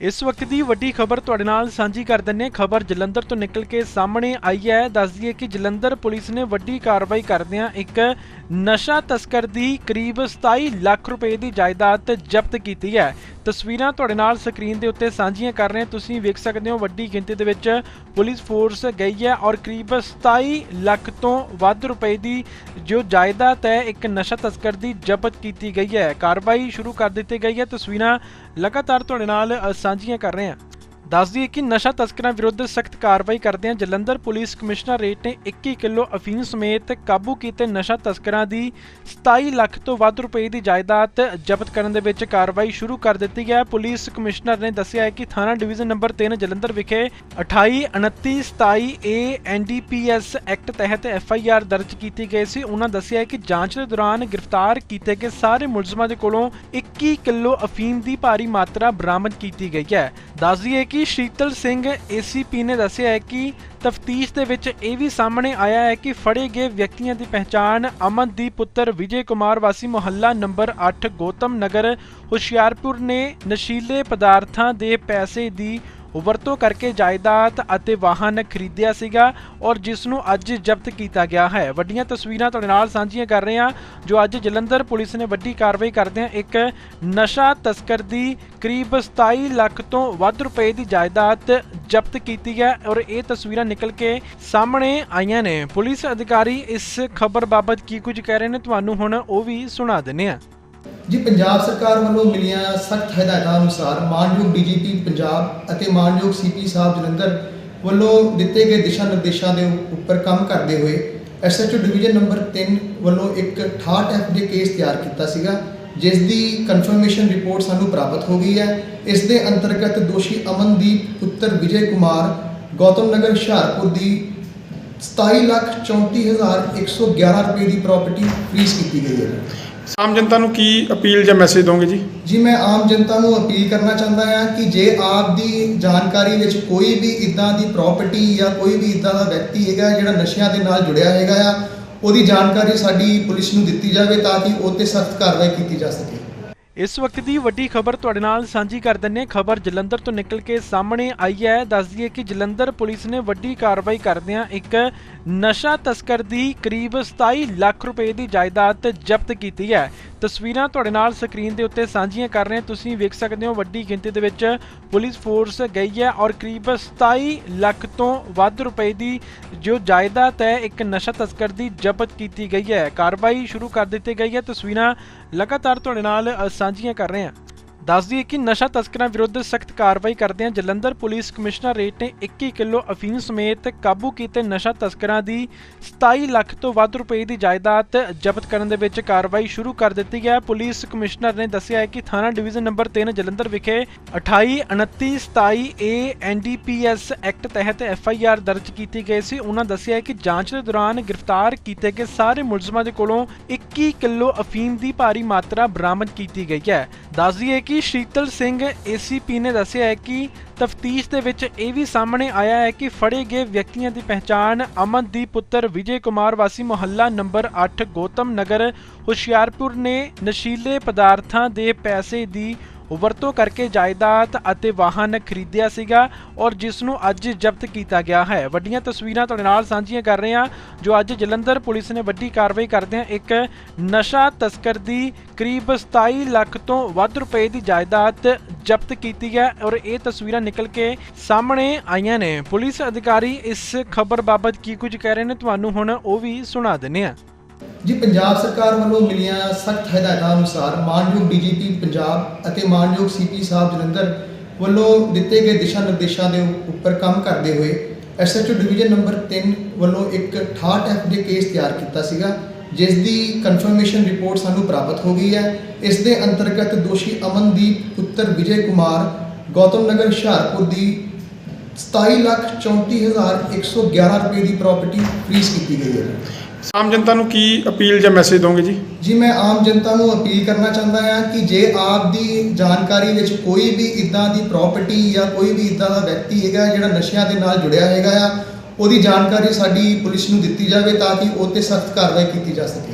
ਇਸ ਵਕਤ ਦੀ ਵੱਡੀ ਖਬਰ ਤੁਹਾਡੇ ਨਾਲ ਸਾਂਝੀ ਕਰ ਦਿੰਨੇ ਖਬਰ ਜਲੰਧਰ ਤੋਂ ਨਿਕਲ ਕੇ ਸਾਹਮਣੇ ਆਈ ਹੈ। ਦੱਸ ਦਈਏ ਕਿ ਜਲੰਧਰ ਪੁਲਿਸ ਨੇ ਵੱਡੀ ਕਾਰਵਾਈ ਕਰਦਿਆਂ ਇੱਕ ਨਸ਼ਾ ਤਸਕਰ ਦੀ ਕਰੀਬ 27 ਲੱਖ ਰੁਪਏ ਦੀ ਜਾਇਦਾਦ ਜ਼ਬਤ ਕੀਤੀ ਹੈ। ਤਸਵੀਰਾਂ ਤੁਹਾਡੇ ਨਾਲ ਸਕਰੀਨ ਦੇ ਉੱਤੇ ਸਾਂਝੀਆਂ ਕਰ ਰਹੇ ਹਾਂ। ਤੁਸੀਂ ਵੇਖ ਸਕਦੇ ਹੋ ਵੱਡੀ ਗਿਣਤੀ ਦੇ ਵਿੱਚ ਪੁਲਿਸ ਫੋਰਸ ਗਈ ਹੈ ਔਰ ਕਰੀਬ 27 ਲੱਖ ਤੋਂ ਵੱਧ ਰੁਪਏ ਦੀ ਜੋ ਜਾਇਦਾਦ ਹੈ, ਇੱਕ ਨਸ਼ਾ ਤਸਕਰ ਦੀ ਜ਼ਬਤ ਕੀਤੀ ਗਈ ਹੈ। ਕਾਰਵਾਈ ਸ਼ੁਰੂ ਕਰ ਦਿੱਤੀ ਗਈ ਹੈ। ਤਸਵੀਰਾਂ ਲਗਾਤਾਰ ਤੁਹਾਡੇ ਨਾਲ ਸਾਂਝੀਆਂ ਕਰ ਰਹੇ ਹਾਂ। ਦੱਸ ਦਈਏ ਕਿ ਨਸ਼ਾ ਤਸਕਰਾਂ ਵਿਰੁੱਧ ਸਖਤ ਕਾਰਵਾਈ ਕਰਦਿਆਂ ਜਲੰਧਰ ਪੁਲਿਸ ਕਮਿਸ਼ਨਰੇਟ ਨੇ 21 ਕਿਲੋ ਅਫੀਮ ਸਮੇਤ ਕਾਬੂ ਕੀਤੇ ਨਸ਼ਾ ਤਸਕਰਾਂ ਦੀ 27 ਲੱਖ ਤੋਂ ਵੱਧ ਰੁਪਏ ਦੀ ਜਾਇਦਾਦ ਜ਼ਬਤ ਕਰਨ ਦੇ ਵਿੱਚ ਕਾਰਵਾਈ ਸ਼ੁਰੂ ਕਰ ਦਿੱਤੀ ਹੈ। ਪੁਲਿਸ ਕਮਿਸ਼ਨਰ ਨੇ ਦੱਸਿਆ ਹੈ ਕਿ ਥਾਣਾ ਡਿਵੀਜ਼ਨ ਨੰਬਰ 3 ਜਲੰਧਰ ਵਿਖੇ 28 29 27 ਏ ਐਨਡੀਪੀਐਸ ਐਕਟ ਤਹਿਤ ਐਫ ਆਈ ਆਰ ਦਰਜ ਕੀਤੀ ਗਈ ਸੀ। ਉਹਨਾਂ ਦੱਸਿਆ ਹੈ ਕਿ ਜਾਂਚ ਦੇ ਦੌਰਾਨ ਗ੍ਰਿਫਤਾਰ ਕੀਤੇ ਗਏ ਸਾਰੇ ਮੁਲਜ਼ਮਾਂ ਦੇ ਕੋਲੋਂ 21 ਕਿਲੋ ਅਫੀਮ ਦੀ ਭਾਰੀ ਮਾਤਰਾ ਬਰਾਮਦ ਕੀਤੀ ਗਈ ਹੈ। ਦੱਸ ਦਈਏ ਕਿ ਸ਼ੀਤਲ ਸਿੰਘ ਏਸੀਪੀ ਨੇ ਦੱਸਿਆ ਹੈ ਕਿ ਤਫਤੀਸ਼ ਦੇ ਵਿੱਚ ਇਹ ਵੀ ਸਾਹਮਣੇ ਆਇਆ ਹੈ ਕਿ ਫੜੇ ਗਏ ਵਿਅਕਤੀਆਂ ਦੀ ਪਹਿਚਾਣ ਅਮਨਦੀਪ ਪੁੱਤਰ ਵਿਜੇ ਕੁਮਾਰ ਵਾਸੀ ਮੁਹੱਲਾ ਨੰਬਰ 8 ਗੌਤਮ ਨਗਰ ਹੁਸ਼ਿਆਰਪੁਰ ਨੇ ਨਸ਼ੀਲੇ ਪਦਾਰਥਾਂ ਦੇ ਪੈਸੇ ਦੀ ਵਰਤੋਂ ਕਰਕੇ ਜਾਇਦਾਦ ਅਤੇ ਵਾਹਨ ਖਰੀਦਿਆ ਸੀਗਾ ਔਰ ਜਿਸ ਨੂੰ ਅੱਜ ਜ਼ਬਤ ਕੀਤਾ ਗਿਆ ਹੈ। ਵੱਡੀਆਂ ਤਸਵੀਰਾਂ ਤੁਹਾਡੇ ਨਾਲ ਸਾਂਝੀਆਂ ਕਰ ਰਹੇ ਹਾਂ, ਜੋ ਅੱਜ ਜਲੰਧਰ ਪੁਲਿਸ ਨੇ ਵੱਡੀ ਕਾਰਵਾਈ ਕਰਦਿਆਂ ਇੱਕ ਨਸ਼ਾ ਤਸਕਰ ਦੀ ਕਰੀਬ 27 ਲੱਖ ਤੋਂ ਵੱਧ ਰੁਪਏ ਦੀ ਜਾਇਦਾਦ ਜ਼ਬਤ ਕੀਤੀ ਹੈ ਔਰ ਇਹ ਤਸਵੀਰਾਂ ਨਿਕਲ ਕੇ ਸਾਹਮਣੇ ਆਈਆਂ ਨੇ। ਪੁਲਿਸ ਅਧਿਕਾਰੀ ਇਸ ਖਬਰ ਬਾਬਤ ਕੀ ਕੁਝ ਕਹਿ ਰਹੇ ਨੇ, ਤੁਹਾਨੂੰ ਹੁਣ ਉਹ ਵੀ ਸੁਣਾ ਦਿੰਨੇ ਆ ਜੀ ਪੰਜਾਬ ਸਰਕਾਰ ਵੱਲੋਂ ਮਿਲੀਆਂ ਸਖਤ ਹਦਾਇਤਾਂ ਅਨੁਸਾਰ ਮਾਨਯੋਗ ਡੀਜੀਪੀ ਪੰਜਾਬ ਅਤੇ ਮਾਨਯੋਗ ਸੀਪੀ ਸਾਹਿਬ ਜਲੰਧਰ ਵੱਲੋਂ ਦਿੱਤੇ ਗਏ ਦਿਸ਼ਾ ਨਿਰਦੇਸ਼ਾਂ ਦੇ ਉੱਪਰ ਕੰਮ ਕਰਦੇ ਹੋਏ ਐਸਐਚਓ ਡਿਵੀਜ਼ਨ ਨੰਬਰ 3 ਵੱਲੋਂ ਇੱਕ 68 ਐਫ ਦੇ ਕੇਸ ਤਿਆਰ ਕੀਤਾ ਸੀਗਾ ਜਿਸ ਦੀ ਕਨਫਰਮੇਸ਼ਨ ਰਿਪੋਰਟ ਸਾਨੂੰ ਪ੍ਰਾਪਤ ਹੋ ਗਈ ਹੈ। ਇਸ ਦੇ ਅੰਤਰਗਤ ਦੋਸ਼ੀ ਅਮਨਦੀਪ ਪੁੱਤਰ ਵਿਜੇ ਕੁਮਾਰ ਗੌਤਮ ਨਗਰ ਹੁਸ਼ਿਆਰਪੁਰ ਦੀ 27,34,111 ਰੁਪਏ ਦੀ ਪ੍ਰਾਪਰਟੀ ਫ੍ਰੀਜ਼ ਕੀਤੀ ਗਈ ਹੈ। ਆਮ ਜਨਤਾ ਨੂੰ ਕੀ ਅਪੀਲ ਜਾਂ ਮੈਸੇਜ ਦੋਗੇ ਜੀ? ਜੀ ਮੈਂ ਆਮ ਜਨਤਾ ਨੂੰ ਅਪੀਲ ਕਰਨਾ ਚਾਹੁੰਦਾ ਹਾਂ ਕਿ ਜੇ ਆਪ ਦੀ ਜਾਣਕਾਰੀ ਵਿੱਚ ਕੋਈ ਵੀ ਇਦਾਂ ਦੀ ਪ੍ਰਾਪਰਟੀ ਜਾਂ ਕੋਈ ਵੀ ਇਦਾਂ ਦਾ ਵਿਅਕਤੀ ਹੈਗਾ ਜਿਹੜਾ ਨਸ਼ਿਆਂ ਦੇ ਨਾਲ ਜੁੜਿਆ ਹੈਗਾ ਆ ਉਹਦੀ ਜਾਣਕਾਰੀ ਸਾਡੀ ਪੁਲਿਸ ਨੂੰ ਦਿੱਤੀ ਜਾਵੇ ਤਾਂ ਕਿ ਉਹ 'ਤੇ ਸਖਤ ਕਾਰਵਾਈ ਕੀਤੀ ਜਾ ਸਕੇ। ਇਸ ਵਕਤ ਦੀ ਵੱਡੀ ਖਬਰ ਤੁਹਾਡੇ ਨਾਲ ਸਾਂਝੀ ਕਰ ਦਿੰਨੇ ਖਬਰ ਜਲੰਧਰ ਤੋਂ ਨਿਕਲ ਕੇ ਸਾਹਮਣੇ ਆਈ ਹੈ। ਦੱਸ ਦਈਏ ਕਿ ਜਲੰਧਰ ਪੁਲਿਸ ਨੇ ਵੱਡੀ ਕਾਰਵਾਈ ਕਰਦਿਆਂ ਇੱਕ ਨਸ਼ਾ ਤਸਕਰ ਦੀ ਕਰੀਬ 27 ਲੱਖ ਰੁਪਏ ਦੀ ਜਾਇਦਾਦ ਜ਼ਬਤ ਕੀਤੀ ਹੈ। ਤਸਵੀਰਾਂ ਤੁਹਾਡੇ ਨਾਲ ਸਕਰੀਨ ਦੇ ਉੱਤੇ ਸਾਂਝੀਆਂ ਕਰ ਰਹੇ ਤੁਸੀਂ ਵੇਖ ਸਕਦੇ ਹੋ ਵੱਡੀ ਗਿਣਤੀ ਦੇ ਵਿੱਚ ਪੁਲਿਸ ਫੋਰਸ ਗਈ ਹੈ ਔਰ ਕਰੀਬ 27 ਲੱਖ ਤੋਂ ਵੱਧ ਰੁਪਏ ਦੀ ਜੋ ਜਾਇਦਾਦ ਹੈ, ਇੱਕ ਨਸ਼ਾ ਤਸਕਰ ਦੀ ਜ਼ਬਤ ਕੀਤੀ ਗਈ ਹੈ। ਕਾਰਵਾਈ ਸ਼ੁਰੂ ਕਰ ਦਿੱਤੀ ਗਈ ਹੈ। ਤਸਵੀਰਾਂ ਲਗਾਤਾਰ ਤੁਹਾਡੇ ਨਾਲ ਸਾਂਝੀਆਂ ਕਰ ਰਹੇ ਹਾਂ। ਦੱਸ ਦਈਏ ਕਿ ਨਸ਼ਾ ਤਸਕਰਾਂ ਵਿਰੁੱਧ ਸਖਤ ਕਾਰਵਾਈ ਕਰਦਿਆਂ ਜਲੰਧਰ ਪੁਲਿਸ ਕਮਿਸ਼ਨਰੇਟ ਨੇ 21 ਕਿਲੋ ਅਫੀਮ ਸਮੇਤ ਕਾਬੂ ਕੀਤੇ ਨਸ਼ਾ ਤਸਕਰਾਂ ਦੀ 27 ਲੱਖ ਤੋਂ ਵੱਧ ਰੁਪਏ ਦੀ ਜਾਇਦਾਦ ਜ਼ਬਤ ਕਰਨ ਦੇ ਵਿੱਚ ਕਾਰਵਾਈ ਸ਼ੁਰੂ ਕਰ ਦਿੱਤੀ ਹੈ। ਪੁਲਿਸ ਕਮਿਸ਼ਨਰ ਨੇ ਦੱਸਿਆ ਹੈ ਕਿ ਥਾਣਾ ਡਿਵੀਜ਼ਨ ਨੰਬਰ 3 ਜਲੰਧਰ ਵਿਖੇ 28 29 27 ਏ ਐਨਡੀਪੀਐਸ ਐਕਟ ਤਹਿਤ ਐਫ ਆਈ ਆਰ ਦਰਜ ਕੀਤੀ ਗਈ ਸੀ। ਉਹਨਾਂ ਦੱਸਿਆ ਹੈ ਕਿ ਜਾਂਚ ਦੇ ਦੌਰਾਨ ਗ੍ਰਿਫਤਾਰ ਕੀਤੇ ਗਏ ਸਾਰੇ ਮੁਲਜ਼ਮਾਂ ਦੇ ਕੋਲੋਂ 21 ਕਿਲੋ ਅਫੀਮ ਦੀ ਭਾਰੀ ਮਾਤਰਾ ਬਰਾਮਦ ਕੀਤੀ ਗਈ ਹੈ। ਦੱਸ ਦਈਏ ਕਿ ਸ਼ੀਤਲ ਸਿੰਘ ਏਸੀਪੀ ਨੇ ਦੱਸਿਆ ਹੈ ਕਿ ਤਫਤੀਸ਼ ਦੇ ਵਿੱਚ ਇਹ ਵੀ ਸਾਹਮਣੇ ਆਇਆ ਹੈ ਕਿ ਫੜੇ ਗਏ ਵਿਅਕਤੀਆਂ ਦੀ ਪਹਿਚਾਣ ਅਮਨਦੀਪ ਪੁੱਤਰ ਵਿਜੇ ਕੁਮਾਰ ਵਾਸੀ ਮੁਹੱਲਾ ਨੰਬਰ 8 ਗੌਤਮ ਨਗਰ ਹੁਸ਼ਿਆਰਪੁਰ ਨੇ ਨਸ਼ੀਲੇ ਪਦਾਰਥਾਂ ਦੇ ਪੈਸੇ ਦੀ ਵਰਤੋਂ ਕਰਕੇ ਜਾਇਦਾਦ ਅਤੇ ਵਾਹਨ ਖਰੀਦਿਆ ਸੀਗਾ ਔਰ ਜਿਸ ਨੂੰ ਅੱਜ ਜ਼ਬਤ ਕੀਤਾ ਗਿਆ ਹੈ। ਵੱਡੀਆਂ ਤਸਵੀਰਾਂ ਤੁਹਾਡੇ ਨਾਲ ਸਾਂਝੀਆਂ ਕਰ ਰਹੇ ਹਾਂ, ਜੋ ਅੱਜ ਜਲੰਧਰ ਪੁਲਿਸ ਨੇ ਵੱਡੀ ਕਾਰਵਾਈ ਕਰਦਿਆਂ ਇੱਕ ਨਸ਼ਾ ਤਸਕਰ ਦੀ ਕਰੀਬ 27 ਲੱਖ ਤੋਂ ਵੱਧ ਰੁਪਏ ਦੀ ਜਾਇਦਾਦ ਜ਼ਬਤ ਕੀਤੀ ਹੈ ਔਰ ਇਹ ਤਸਵੀਰਾਂ ਨਿਕਲ ਕੇ ਸਾਹਮਣੇ ਆਈਆਂ ਨੇ। ਪੁਲਿਸ ਅਧਿਕਾਰੀ ਇਸ ਖਬਰ ਬਾਬਤ ਕੀ ਕੁਝ ਕਹਿ ਰਹੇ ਨੇ, ਤੁਹਾਨੂੰ ਹੁਣ ਉਹ ਵੀ ਸੁਣਾ ਦਿੰਨੇ ਆ ਜੀ ਪੰਜਾਬ ਸਰਕਾਰ ਵੱਲੋਂ ਮਿਲੀਆਂ ਸਖਤ ਹਦਾਇਤਾਂ ਅਨੁਸਾਰ ਮਾਨਯੋਗ ਡੀਜੀਪੀ ਪੰਜਾਬ ਅਤੇ ਮਾਨਯੋਗ ਸੀਪੀ ਸਾਹਿਬ ਜਲੰਧਰ ਵੱਲੋਂ ਦਿੱਤੇ ਗਏ ਦਿਸ਼ਾ ਨਿਰਦੇਸ਼ਾਂ ਦੇ ਉੱਪਰ ਕੰਮ ਕਰਦੇ ਹੋਏ ਐਸਐਚਓ ਡਿਵੀਜ਼ਨ ਨੰਬਰ 3 ਵੱਲੋਂ ਇੱਕ 68 ਐਫ ਦੇ ਕੇਸ ਤਿਆਰ ਕੀਤਾ ਸੀਗਾ ਜਿਸ ਦੀ ਕਨਫਰਮੇਸ਼ਨ ਰਿਪੋਰਟ ਸਾਨੂੰ ਪ੍ਰਾਪਤ ਹੋ ਗਈ ਹੈ। ਇਸ ਦੇ ਅੰਤਰਗਤ ਦੋਸ਼ੀ ਅਮਨਦੀਪ ਪੁੱਤਰ ਵਿਜੇ ਕੁਮਾਰ ਗੌਤਮ ਨਗਰ ਹੁਸ਼ਿਆਰਪੁਰ ਦੀ 27,34,111 ਰੁਪਏ ਦੀ ਪ੍ਰਾਪਰਟੀ ਫ੍ਰੀਜ਼ ਕੀਤੀ ਗਈ ਹੈ। ਆਮ ਜਨਤਾ ਨੂੰ ਕੀ ਅਪੀਲ ਜਾਂ ਮੈਸੇਜ ਦੋਗੇ ਜੀ? ਜੀ, ਮੈਂ ਆਮ ਜਨਤਾ ਨੂੰ ਅਪੀਲ ਕਰਨਾ ਚਾਹੁੰਦਾ ਹਾਂ ਕਿ ਜੇ ਆਪ ਦੀ ਜਾਣਕਾਰੀ ਵਿੱਚ ਕੋਈ ਵੀ ਇਦਾਂ ਦੀ ਪ੍ਰਾਪਰਟੀ ਜਾਂ ਕੋਈ ਵੀ ਇਦਾਂ ਦਾ ਵਿਅਕਤੀ ਹੈਗਾ ਜਿਹੜਾ ਨਸ਼ਿਆਂ ਦੇ ਨਾਲ ਜੁੜਿਆ ਹੈਗਾ ਆ, ਉਹਦੀ ਜਾਣਕਾਰੀ ਸਾਡੀ ਪੁਲਿਸ ਨੂੰ ਦਿੱਤੀ ਜਾਵੇ ਤਾਂ ਕਿ ਉਹ 'ਤੇ ਸਖਤ ਕਾਰਵਾਈ ਕੀਤੀ ਜਾ ਸਕੇ।